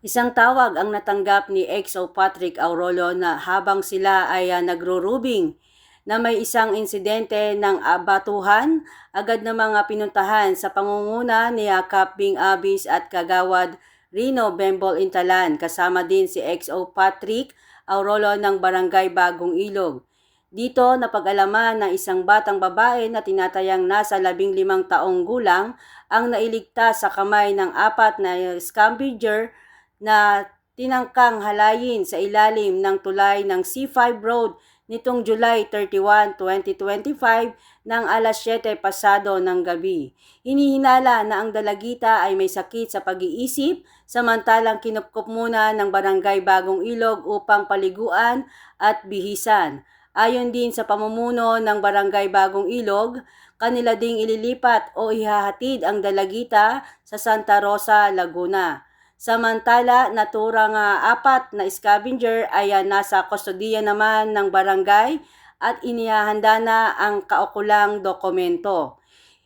Isang tawag ang natanggap ni EXO Patrick Aurolo na habang sila ay uh, nagrurubing na may isang insidente ng abatuhan, agad na mga pinuntahan sa pangunguna ni Kap Bing Abis at Kagawad Rino Bembol Intalan kasama din si EXO Patrick Aurolo ng Barangay Bagong Ilog. Dito napag-alaman ng isang batang babae na tinatayang nasa labing limang taong gulang ang nailigtas sa kamay ng apat na scavenger na tinangkang halayin sa ilalim ng tulay ng C5 Road nitong July 31, 2025 ng alas 7 pasado ng gabi. Hinihinala na ang dalagita ay may sakit sa pag-iisip samantalang kinupkup muna ng barangay Bagong Ilog upang paliguan at bihisan. Ayon din sa pamumuno ng Barangay Bagong Ilog, kanila ding ililipat o ihahatid ang dalagita sa Santa Rosa, Laguna. Samantala, naturang uh, apat na scavenger ay nasa kustodiya naman ng barangay at inihahanda na ang kaukulang dokumento.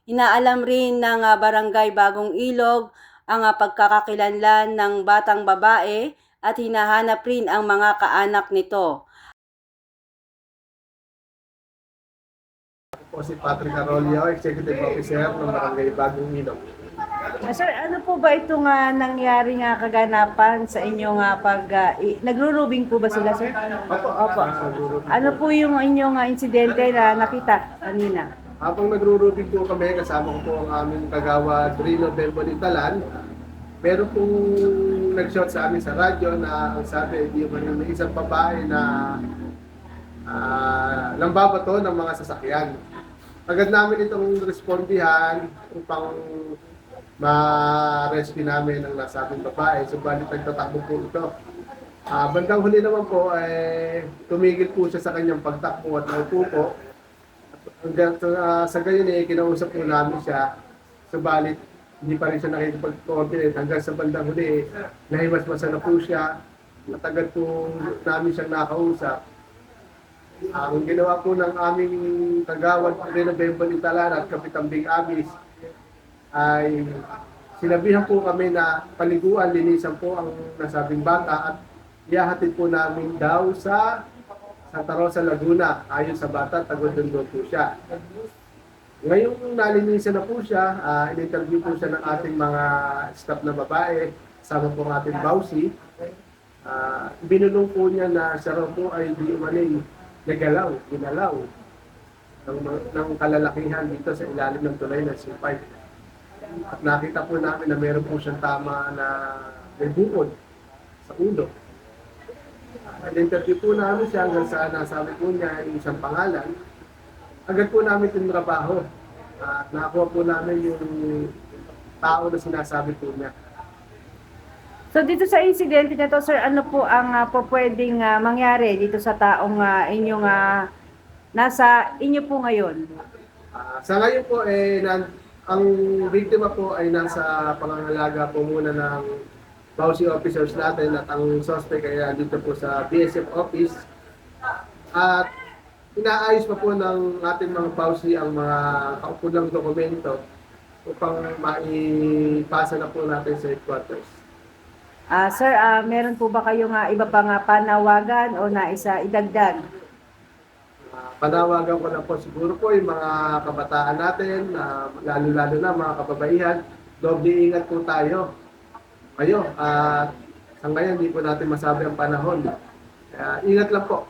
Inaalam rin ng uh, barangay Bagong Ilog ang uh, pagkakakilanlan ng batang babae at hinahanap rin ang mga kaanak nito. po si Patrick Arroyo, Executive Officer ng Barangay Bagong Ilog. Ah, Sir, ano po ba itong uh, nangyari nga kaganapan sa inyong uh, pag... Uh, i- nagrurubing po ba sila, sir? Opo, Opo. Ano po. yung inyong uh, insidente na nakita kanina? Habang nagrurubing po kami, kasama ko po ang aming kagawa Drino Bemboli Talan, meron pong nag-shot sa amin sa radyo na ang sabi, di ba may isang babae na uh, lambabato ng mga sasakyan. Agad namin itong respondihan upang ma-rescue namin ang nasabing babae. Subalit nagtatakbo po ito. Ah, bandang huli naman po, eh, tumigil po siya sa kanyang pagtakbo at naupo po. Hanggang sa, sa gayon eh, kinausap po namin siya. Subalit, hindi pa rin siya nakikipag-coordinate. Hanggang sa bandang huli, eh, nahimasmasa na po siya. Matagal po namin siyang nakausap. Ang ginawa po ng aming kagawad Reno Bembol Italan at Kapitan Bing Abis ay sinabihan po kami na paliguan, linisan po ang nasabing bata at ihahatid po namin daw sa Santa Rosa, Laguna. Ayon sa bata, tagodon po siya. Ngayong nalinisan na po siya, uh, in-interview po siya ng ating mga staff na babae, sama po ang ating Bausi. Uh, binulong po niya na siya raw po ay di umanin nagalaw, ginalaw ng, ng kalalakihan dito sa ilalim ng tulay ng C5. At nakita po namin na meron po siyang tama na may bukod sa ulo. At interview po namin siya hanggang sa nasabi po niya yung isang pangalan. Agad po namin tinrabaho at nakakuha po namin yung tao na sinasabi po niya. So dito sa insidente na to, sir, ano po ang uh, po pwedeng uh, mangyari dito sa taong uh, inyong uh, nasa inyo po ngayon? Ah, sa ngayon po, eh, nan, ang biktima po ay nasa pangangalaga po muna ng Bausi officers natin at ang suspect ay dito po sa BSF office. At inaayos pa po ng ating mga Bausi ang mga kaukulang dokumento upang maipasa na po natin sa headquarters. Ah, sir, ah, meron po ba kayong uh, iba pang uh, panawagan o naisa idagdag? Uh, panawagan ko lang po siguro po yung mga kabataan natin, uh, lalo-lalo na mga kababaihan, doble ingat po tayo. Kayo, at sa ngayon, hindi po natin masabi ang panahon. Kaya ingat lang po.